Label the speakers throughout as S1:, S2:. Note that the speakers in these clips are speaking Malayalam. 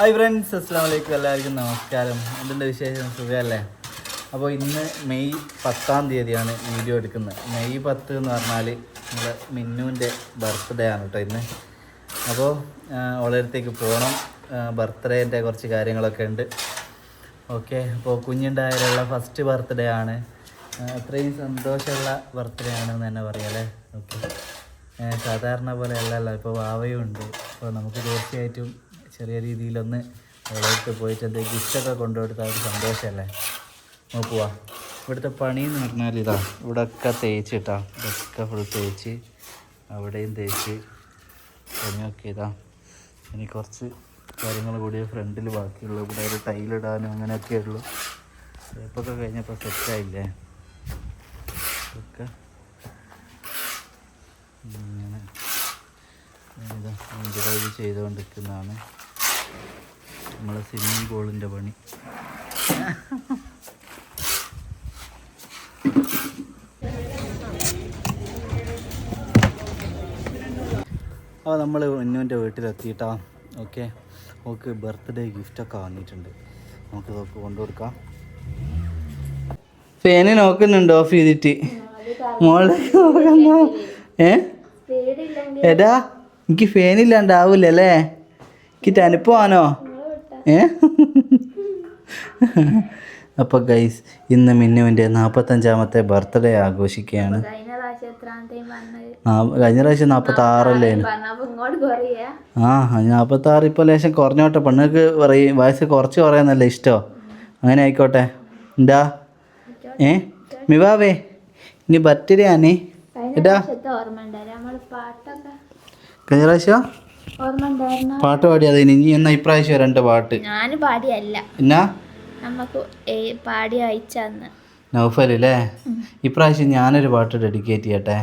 S1: ഹായ് ഫ്രണ്ട്സ് അസ്സാം വലൈക്കും എല്ലാവർക്കും നമസ്കാരം. എന്തുണ്ട് വിശേഷം? സുഖമല്ലേ അപ്പോൾ ഇന്ന് മെയ് പത്താം തീയതിയാണ് വീഡിയോ എടുക്കുന്നത്. മെയ് പത്ത് എന്ന് പറഞ്ഞാൽ നമ്മുടെ മിന്നുവിന്റെ ബർത്ത്ഡേ ആണ് കേട്ടോ ഇന്ന്. അപ്പോൾ ഓളടുത്തേക്ക് പോകണം. ബർത്ത്ഡേന്റെ കുറച്ച് കാര്യങ്ങളൊക്കെ ഉണ്ട്. ഓക്കെ അപ്പോൾ കുഞ്ഞുണ്ടായാലുള്ള ഫസ്റ്റ് ബർത്ത്ഡേ ആണ്. അത്രയും സന്തോഷമുള്ള ബർത്ത്ഡേ ആണെന്ന് തന്നെ പറയാമല്ലേ ഓക്കെ. സാധാരണ പോലെ അല്ലല്ലോ. ഇപ്പോൾ വാവയും ഉണ്ട്. അപ്പോൾ നമുക്ക് തീർച്ചയായിട്ടും രീതിയിലൊന്ന് അവിടെ പോയിട്ട് എന്തെങ്കിലും ഗിഫ്റ്റൊക്കെ കൊണ്ടുപോയിട്ട് ഒരു സന്തോഷമല്ലേ? നോക്കുക ഇവിടുത്തെ പണി എന്ന് പറഞ്ഞാൽ ഇതാ ഇവിടെയൊക്കെ തേച്ച് കേട്ടോ. ഇതൊക്കെ ഫുൾ തേച്ച് അവിടെയും തേച്ച്. പണിയൊക്കെ ഇതാ ഇനി കുറച്ച് കാര്യങ്ങൾ കൂടി ഫ്രണ്ടിൽ ബാക്കിയുള്ളൂ. ഇവിടെ ഒരു ടൈലിടാനും അങ്ങനെയൊക്കെ ഉള്ളൂ. തേപ്പൊക്കെ കഴിഞ്ഞപ്പോൾ സെറ്റായില്ലേ ഒക്കെ ഇങ്ങനെ ഇതാ ചെയ്തുകൊണ്ടിരിക്കുന്നതാണ്. നമ്മളെ സ്വിമ്മിങ് പൂളിന്റെ പണി. അപ്പോൾ നമ്മൾ ഉന്നുവിന്റെ വീട്ടിലെത്തിയിട്ടാ. ഓക്കെ. നമുക്ക് ബർത്ത്ഡേ ഗിഫ്റ്റൊക്കെ വാങ്ങിയിട്ടുണ്ട്. നമുക്ക് ഇതൊക്കെ കൊണ്ടുകൊടുക്കാം ഫാന് നോക്കുന്നുണ്ട് ഓഫ് ചെയ്തിട്ട്. മോളിലേക്ക് നോക്കുന്ന. ഏ? എടാ എനിക്ക് ഫാനില്ലാണ്ടാവൂലല്ലേ എനിക്ക് തണുപ്പാണോ ഏ? അപ്പോൾ ഗൈസ് ഇന്ന് മിന്നുവിന്റെ നാൽപ്പത്തഞ്ചാമത്തെ ബർത്ത്ഡേ ആഘോഷിക്കുകയാണ്.
S2: കഴിഞ്ഞ പ്രാവശ്യം
S1: നാൽപ്പത്തി ആറല്ലേ ആ നാൽപ്പത്തി ആറ് ഇപ്പോൾ ലേശം കുറഞ്ഞോട്ടെ. പെണ്ണുങ്ങൾക്ക് പറയും വയസ്സ് കുറച്ച് കുറയാന്നല്ലേ ഇഷ്ടോ? അങ്ങനെ ആയിക്കോട്ടെ. എന്താ ഏ? മിവാവേ ഇനി ബർത്ത്ഡേ ആണേ
S2: എന്താ
S1: എടാ കഴിഞ്ഞ പ്രാവശ്യം? പാട്ട് പാടിയത് ഇനി എന്നാ ഇപ്രാവശ്യം രണ്ട് പാട്ട്.
S2: ഞാൻ പാടിയല്ല.
S1: എന്നാ?
S2: നമുക്ക് പാടി അയച്ചന്ന്
S1: നൗഫൽ അല്ലേ ഇപ്രാവശ്യം ഞാനൊരു പാട്ട് ഡെഡിക്കേറ്റ് ചെയ്യട്ടെ?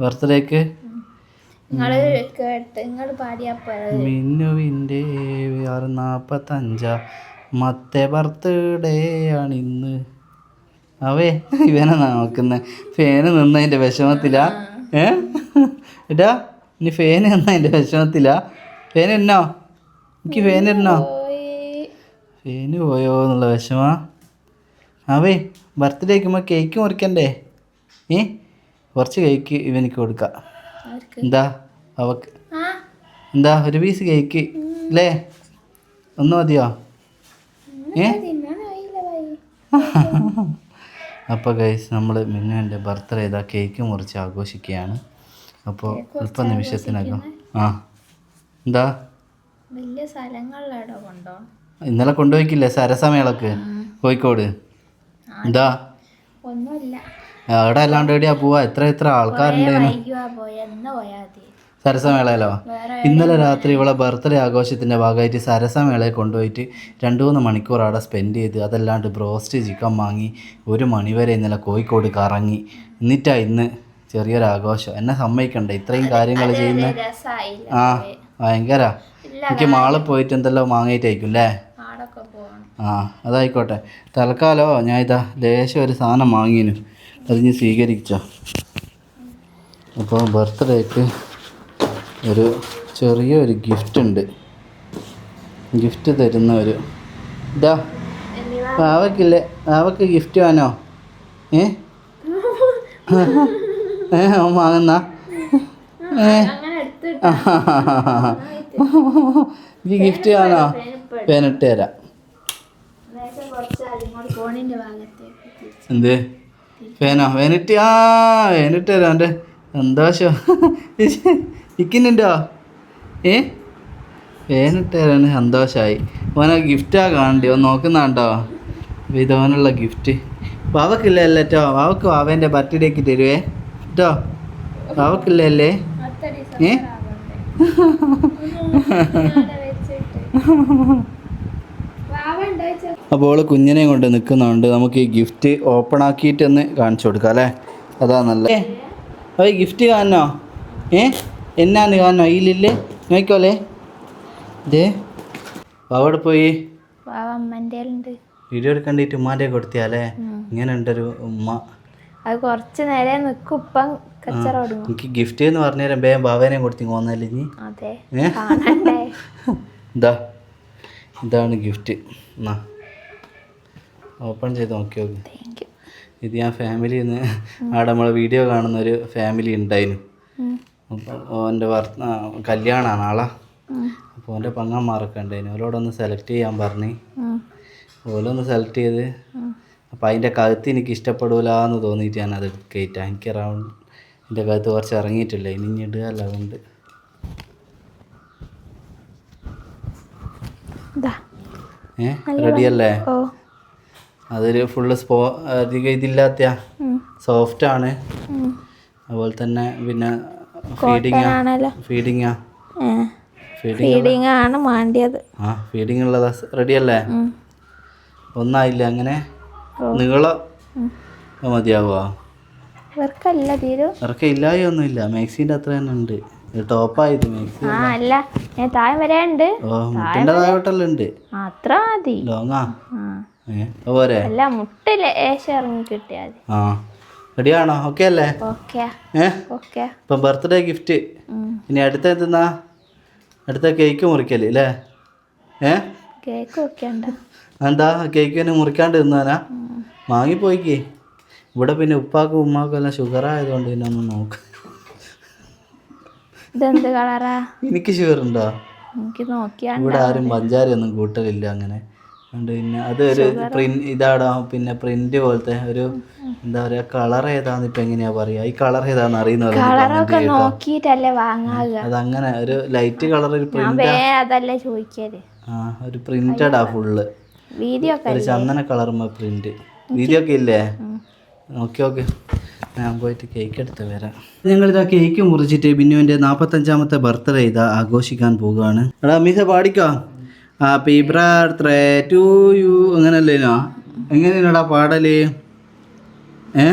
S1: ബർത്ത്ഡേക്ക്
S2: പാടിയാ
S1: മിന്നുവിന്റെ ആറ് നാൽപ്പത്തഞ്ചാ മത്തെ ബർത്ത്ഡേ ആണ് ഇന്ന് അവേ ഇവനെ നോക്കുന്ന. ഫേന് നിന്നതിന്റെ വിഷമത്തിലാ. ഏ? എടാ ഇനി ഫേൻ എന്നാ എന്റെ വിഷമത്തില്ല ഫേൻ എന്നോ എനിക്ക് ഫേൻ എന്നോ ഫേന് പോയോ എന്നുള്ള വിഷമാ. അവേ ബർത്ത്ഡേ ആക്കുമ്പോൾ കേക്ക് മുറിക്കണ്ടേ? ഏ? കുറച്ച് കേക്ക് ഇവനിക്ക് കൊടുക്കാം. എന്താ? അവക്ക്. എന്താ? ഒരു പീസ് കേക്ക് അല്ലേ ഒന്ന് മതിയോ? ഏ? അപ്പോൾ ഗൈസ് നമ്മൾ മിന്നുവിന്റെ ബർത്ത്ഡേ ഇതാ കേക്ക് മുറിച്ച് ആഘോഷിക്കുകയാണ്. അപ്പോൾ അല്പ നിമിഷത്തിനകം ആ. എന്താ?
S2: വലിയ കൊണ്ടോ?
S1: ഇന്നലെ കൊണ്ടുപോയിക്കില്ലേ സരസമേളക്ക്? കോഴിക്കോട്. എന്താ?
S2: ഒന്നുമില്ല.
S1: അവിടെ അല്ലാണ്ട് എവിടെയാ പോവാ. എത്ര എത്ര
S2: ആൾക്കാരുണ്ട്
S1: സരസമേളയിലോ? ഇന്നലെ രാത്രി ഇവളെ ബർത്ത്ഡേ ആഘോഷത്തിന്റെ ഭാഗമായിട്ട് സരസമേളയെ കൊണ്ടുപോയിട്ട് രണ്ട് മൂന്ന് മണിക്കൂർ അവിടെ സ്പെൻഡ് ചെയ്ത് അതല്ലാണ്ട് ബ്രോസ്റ്റ് ചിക്കൻ വാങ്ങി ഒരു മണിവരെ ഇന്നലെ കോഴിക്കോട് കറങ്ങി. എന്നിട്ടാ ഇന്ന് ചെറിയൊരു ആഘോഷം എന്നെ സമ്മതിക്കണ്ടേ? ഇത്രയും കാര്യങ്ങൾ ചെയ്യുന്ന ആ ഭയങ്കര. എനിക്ക് മാളിൽ പോയിട്ട് എന്തെല്ലാം വാങ്ങിയിട്ടായിരിക്കും അല്ലേ ആ അതായിക്കോട്ടെ. തൽക്കാലോ ഞാൻ ഇതാ ലേശം ഒരു സാധനം വാങ്ങിനു. അത് ഞാൻ സ്വീകരിച്ചോ? അപ്പോൾ ബർത്ത്ഡേക്ക് ഒരു ചെറിയൊരു ഗിഫ്റ്റ് ഉണ്ട്. ഗിഫ്റ്റ് തരുന്ന ഒരു ഇതാ. അവക്കില്ലേ? അവക്ക് ഗിഫ്റ്റ് വേണോ ഏ? ഏ അവൻ വാങ്ങുന്ന? ഏ. ഈ ഗിഫ്റ്റ് വേണോ പേനിട്ട് തരാം. എന്ത്? ഫേനോ വേനിട്ട് ആ വേനിട്ട് തരാം എന്റെ സന്തോഷം ഇക്കുന്നുണ്ടോ? ഏ? വേനിട്ട് തരാണ് സന്തോഷമായി ഓനെ ഗിഫ്റ്റാ കാണണ്ടേ? ഒന്ന് നോക്കുന്നുണ്ടോ? ഇതോനുള്ള ഗിഫ്റ്റ്. വാവക്കില്ല അല്ലേട്ടോ വാവക്ക് വാവേന്റെ ബർത്ത്ഡേക്ക് തരുവേ? കേട്ടോ
S2: അടുത്ത
S1: ഏ? അപ്പോൾ കുഞ്ഞിനെ കുഞ്ഞിനെയും കൊണ്ട് നിൽക്കുന്നുണ്ട്. നമുക്ക് ഈ ഗിഫ്റ്റ് ഓപ്പൺ ആക്കിയിട്ട് ഒന്ന് കാണിച്ചു കൊടുക്കാം അല്ലേ? അതാ നല്ല ഈ ഗിഫ്റ്റ് കാണോ ഏ? എന്നാന്ന് കാണോ ഇതിലില്ലേ നോക്കോലേ ഇതേ അവിടെ പോയി. വീഡിയോ എടുക്കണ്ടിട്ട് ഉമ്മാന്റെ കൊടുത്തിയാലേ ഇങ്ങനെ ഉണ്ടൊരു ഉമ്മ.
S2: അത് കുറച്ച് നേരെ നിൽക്കും ഇപ്പം കച്ചറ തുടങ്ങും.
S1: എനിക്ക് ഗിഫ്റ്റ് എന്ന് പറഞ്ഞു തരാം. വേഗം ഭാവേനെ കൊടുത്തി പോന്നല്ലേ ഇനി?
S2: അതെ കാണണ്ടേ?
S1: ഇതാ ഇതാണ് ഗിഫ്റ്റ് എന്നാ ഓപ്പൺ ചെയ്ത് നോക്കി നോക്കി. ഇത് ഞാൻ ഫാമിലിയിൽ നിന്ന് അവിടെ നമ്മൾ വീഡിയോ കാണുന്ന ഒരു ഫാമിലി ഉണ്ടായിരുന്നു അപ്പോൾ ഓന്റെ വർത്ത കല്യാണമാണ് ആളാ. അപ്പോൾ ഓന്റെ പങ്ങന്മാരൊക്കെ ഉണ്ടായിരുന്നു ഓരോടൊന്ന് സെലക്ട് ചെയ്യാൻ പറഞ്ഞു. ഓലൊന്ന് സെലക്ട് ചെയ്ത് അപ്പോൾ അതിന്റെ കഴുത്ത് എനിക്ക് ഇഷ്ടപ്പെടില്ല എന്ന് തോന്നിയിട്ട് ഞാൻ അത് കയറ്റാം എനിക്ക് റൗണ്ട് എന്റെ കഴുത്ത് കുറച്ച് ഇറങ്ങിയിട്ടില്ല. ഇനി ഇടുക അല്ല അതുകൊണ്ട് ഏ? റെഡിയല്ലേ അതൊരു ഫുള്ള് സ്പോ അധികം ഇതില്ലാത്ത സോഫ്റ്റ് ആണ്. അതുപോലെ തന്നെ പിന്നെ
S2: ഫീഡിംഗ്
S1: ഫീഡിംഗ് ഫീഡിങ്
S2: ആണ് മാണ്ടിയത്.
S1: ആ ഫീഡിങ് ഉള്ളതാ. റെഡിയല്ലേ. ഒന്നായില്ല അങ്ങനെ. നീളം. മതിയാവുക
S2: ഇവർക്കല്ല തീരു
S1: ഇറക്കം ഇല്ലായി ഒന്നുമില്ല മാക്സിന്റെ അത്ര തന്നെ ഉണ്ട്. ഇത് ടോപ്പായത് മാക്സി
S2: ആ അല്ല. ഞാൻ താഴെ വരാണ്ട്
S1: ഓ മുട്ടിന്റെ താഴോട്ടെല്ലാം ഉണ്ട്?
S2: അത്ര മതി.
S1: ലോങ്ങാ?
S2: ആ.
S1: പോരെ?
S2: അല്ല ഇറങ്ങി മതി.
S1: ആ. റെഡിയാണോ? ഓക്കെ അല്ലേ? ഇപ്പം ബർത്ത്ഡേ ഗിഫ്റ്റ് ഇനി അടുത്ത എന്തെന്നാ? അടുത്ത കേക്ക് മുറിക്കല്ലേ അല്ലേ ഏ?
S2: കേക്ക് ഒക്കെ ഉണ്ട്
S1: എന്താ കേക്ക് തന്നെ മുറിക്കാണ്ട് തിന്നാനാ? വാങ്ങിപ്പോയിക്കേ. ഇവിടെ പിന്നെ ഉപ്പാക്കും ഉമ്മാക്കും എല്ലാം ഷുഗർ ആയതുകൊണ്ട് പിന്നെ ഒന്ന് നോക്ക്.
S2: ഇതെന്ത് കളറാ
S1: എനിക്ക് ഷുഗർ ഉണ്ടോ?
S2: എനിക്ക് നോക്കിയാ
S1: ഇവിടെ ആരും പഞ്ചാരയൊന്നും കൂട്ടലില്ല അങ്ങനെ. അതുകൊണ്ട് പിന്നെ അതൊരു പ്രിന്റ് ഇതാടാ പിന്നെ പ്രിന്റ് പോലത്തെ ഒരു എന്താ പറയാ കളർ ഏതാന്ന് ഇപ്പൊ എങ്ങനെയാ പറയാ? ഈ കളർ ഏതാന്ന് അറിയുന്ന അതങ്ങനെ ഒരു ലൈറ്റ് കളർ ഒരു പ്രിന്റ്
S2: വേ അതല്ലേ ചോദിക്കൽ.
S1: ആ ഒരു പ്രിന്റഡാ ഫുള്ള്
S2: വീഡിയോ
S1: ഒരു ചന്ദന കളർമ പ്രിന്റ് വീഡിയോ ഒക്കെ ഇല്ലേ? ഓക്കെ ഓക്കെ ഞാൻ പോയിട്ട് കേക്ക് എടുത്ത് വരാം. ഞങ്ങളിതാ കേക്ക് മുറിച്ചിട്ട് ബിന്നുവിന്റെ നാൽപ്പത്തഞ്ചാമത്തെ ബർത്ത്ഡേ ഇതാ ആഘോഷിക്കാൻ പോവുകയാണ്. എടാ മീസ പാടിക്കോ? ഹാപ്പി ബർത്ത്ഡേ ടു യു അങ്ങനല്ലേനോ? എങ്ങനെയാടാ പാടൽ? ഏ?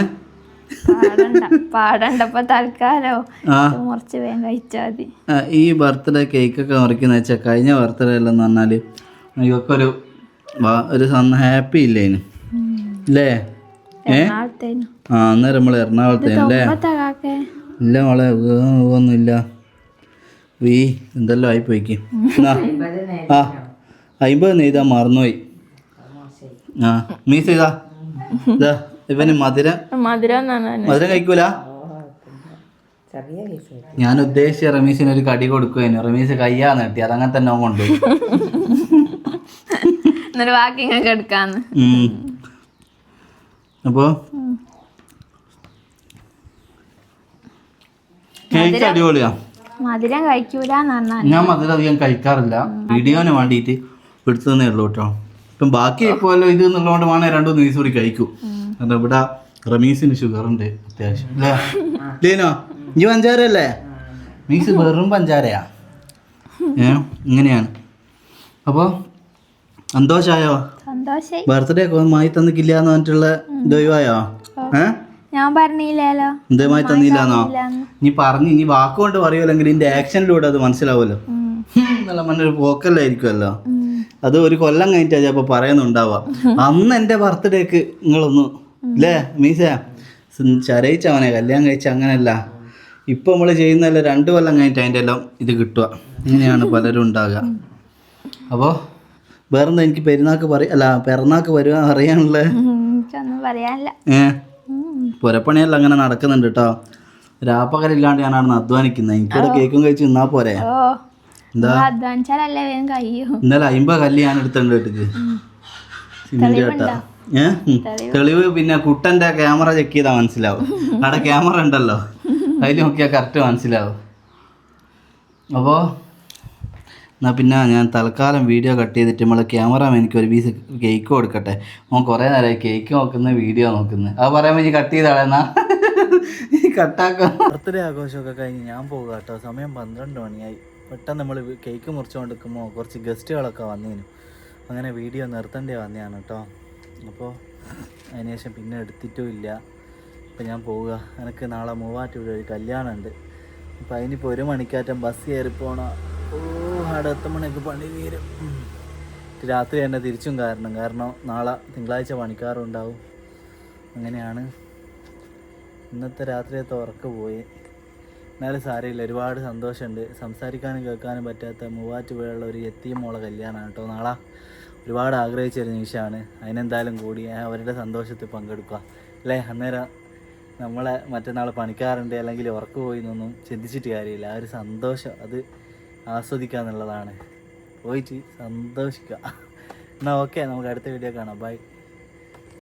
S2: പാടണ്ടപ്പോ തൽക്കാലോ.
S1: ആ.
S2: മുറിച്ച് വേഗം മതി.
S1: ഈ ബർത്ത്ഡേ കേക്കൊക്കെ മുറിക്കുന്ന വെച്ചാൽ കഴിഞ്ഞ ബർത്ത്ഡേ അല്ലെന്ന് പറഞ്ഞാൽ ഇവർക്ക് ഒരു ഹാപ്പി ഇല്ലേനു. അല്ലേ ഏ? ആ അന്നേരം നമ്മൾ എറണാകുളത്തേന് അല്ലേ ഇല്ല മോളെ ഒന്നുമില്ല വീ എന്തെല്ലാം ആയിപ്പോയിക്ക്. ആ അയിമ്പത് നെയ്താ മറന്നുപോയി. ആ മീസ് ചെയ്താ ഇതാ ഇവന് മധുരം.
S2: മധുരം
S1: കഴിക്കൂല? ഞാൻ ഉദ്ദേശിച്ച റമീസിന് ഒരു കടി കൊടുക്കുവായിരുന്നു. റമീസ് കയ്യാ നീട്ടി അതങ്ങനെ തന്നെ കൊണ്ടുപോയി.
S2: എന്നിട്ട് ബാക്കി ഇങ്ങനെ എടുക്കാന്ന്.
S1: അപ്പോ? കേക്ക് അടിപൊളിയാ.
S2: മധുരം കഴിക്കൂല
S1: ഞാൻ മധുരം അധികം കഴിക്കാറില്ല. വീഡിയോന് വേണ്ടിയിട്ട് എടുത്തതന്നേ ഉള്ളൂ കേട്ടോ. ഇപ്പം ബാക്കി ഇപ്പോൾ ഇത് എന്നുള്ളതുകൊണ്ട് വേണേ രണ്ടു ദിവസം കൂടി കഴിക്കൂ. കാരണം ഇവിടെ റമീസിന് ഷുഗർ ഉണ്ട് അത്യാവശ്യം. അല്ലേ? ലീനോ ഇനി പഞ്ചാര അല്ലേ മീസ് വെറും പഞ്ചാരയാ. ഏ? ഇങ്ങനെയാണ്. അപ്പോൾ
S2: സന്തോഷായി?
S1: ബർത്ത്ഡേ മായി തന്നിക്കില്ല എന്ന് പറഞ്ഞിട്ടുള്ള ദൈവമായോ?
S2: ഞാൻ പറഞ്ഞില്ലല്ലോ.
S1: എന്തേമായി തന്നില്ലാന്നോ? നീ പറഞ്ഞു ഇനി വാക്കുകൊണ്ട് പറയുമല്ലെങ്കിൽ നിന്റെ ആക്ഷനിലൂടെ അത് മനസ്സിലാവുമല്ലോ. നല്ല മണ്ണൊരു പോക്കല്ലായിരിക്കുമല്ലോ. അത് ഒരു കൊല്ലം കഴിഞ്ഞിട്ടാ ചിലപ്പോ പറയുന്നുണ്ടാവുക. അന്ന് എന്റെ ബർത്ത്ഡേക്ക് നിങ്ങളൊന്ന് അല്ലേ മീസ ചരയിച്ചവനെ കല്യാണം കഴിച്ച അങ്ങനെയല്ല ഇപ്പൊ നമ്മൾ ചെയ്യുന്നതല്ല രണ്ടു കൊല്ലം കഴിഞ്ഞിട്ട് അതിന്റെ എല്ലാം ഇത് കിട്ടുക. ഇങ്ങനെയാണ് പലരും ഉണ്ടാകുക അപ്പോൾ വേറെന്താ എനിക്ക് പെരുന്നാക്ക് പറയ അല്ല പിറന്നാക്ക് വരുക അറിയാനുള്ള പുരപ്പണിയല്ല അങ്ങനെ നടക്കുന്നുണ്ട് കേട്ടോ രാപ്പകലില്ലാണ്ട് ഞാനാണ് അധ്വാനിക്കുന്നത്. എനിക്കിവിടെ കേക്കും കഴിച്ച് നിന്നാ പോരെ. എന്താ? ഇന്നലെ അയിമ്പ കല്ല് ഞാൻ എടുത്തിട്ടുണ്ട് സിമെന്റ് കേട്ടാ. ഏ? ഉം. തെളിവ്. പിന്നെ കുട്ടന്റെ ക്യാമറ ചെക്ക് ചെയ്താൽ മനസ്സിലാവും. അവിടെ ക്യാമറ ഉണ്ടല്ലോ. അതിൽ നോക്കിയാൽ കറക്റ്റ് മനസ്സിലാവും. അപ്പോൾ എന്നാൽ പിന്നെ ഞാൻ തൽക്കാലം വീഡിയോ കട്ട് ചെയ്തിട്ട് നമ്മളെ ക്യാമറ എനിക്ക് ഒരു പീസ് കേക്ക് കൊടുക്കട്ടെ. മോൻ കുറേ നേരമായി കേക്ക് നോക്കുന്ന വീഡിയോ നോക്കുന്നത് അത് പറയാൻ വേണ്ടി കട്ട് ചെയ്താളെന്നാ കട്ടാക്കാം ബർത്ത്ഡേ ആഘോഷമൊക്കെ കഴിഞ്ഞ് ഞാൻ പോകുക കേട്ടോ സമയം പന്ത്രണ്ട് മണിയായി. പെട്ടെന്ന് നമ്മൾ കേക്ക് മുറിച്ചുകൊണ്ടിരിക്കുമ്പോൾ കുറച്ച് ഗസ്റ്റുകളൊക്കെ വന്നേനു. അങ്ങനെ വീഡിയോ നിർത്തേണ്ടി വന്നതാണ് കേട്ടോ അപ്പോൾ അതിനുശേഷം പിന്നെ എടുത്തിട്ടും ഇല്ല. അപ്പം ഞാൻ പോവുക. എനിക്ക് നാളെ മൂവാറ്റൂർ ഒരു കല്യാണമുണ്ട് അപ്പം അതിനിപ്പോൾ ഒരു മണിക്കാറ്റം ബസ് കയറി പോണ ഓ മണിക്ക് പണി തീരും. രാത്രി തന്നെ തിരിച്ചും കാരണം കാരണം നാളെ തിങ്കളാഴ്ച പണിക്കാറും ഉണ്ടാവും അങ്ങനെയാണ്. ഇന്നത്തെ രാത്രിയത്തെ ഉറക്ക് പോയി. എന്നാലും സാരമില്ല ഒരുപാട് സന്തോഷമുണ്ട്. സംസാരിക്കാനും കേൾക്കാനും പറ്റാത്ത മൂവാറ്റുപുഴയുള്ള ഒരു എത്തിയ മോളെ കല്യാണമാണ് കേട്ടോ നാളെ. ഒരുപാട് ആഗ്രഹിച്ച ഒരു നിമിഷമാണ്. അതിനെന്തായാലും കൂടി അവരുടെ സന്തോഷത്തിൽ പങ്കെടുക്കുക. അല്ലേ? അന്നേരം നമ്മളെ മറ്റന്നാൾ പണിക്കാറുണ്ട് അല്ലെങ്കിൽ ഉറക്ക് പോയി എന്നൊന്നും ചിന്തിച്ചിട്ട് കാര്യമില്ല. ആ ഒരു സന്തോഷം അത് ആസ്വദിക്കുക എന്നുള്ളതാണ് പോയിട്ട് സന്തോഷിക്കുക എന്നാൽ ഓക്കെ. നമുക്ക് അടുത്ത വീഡിയോ കാണാം. ബൈ.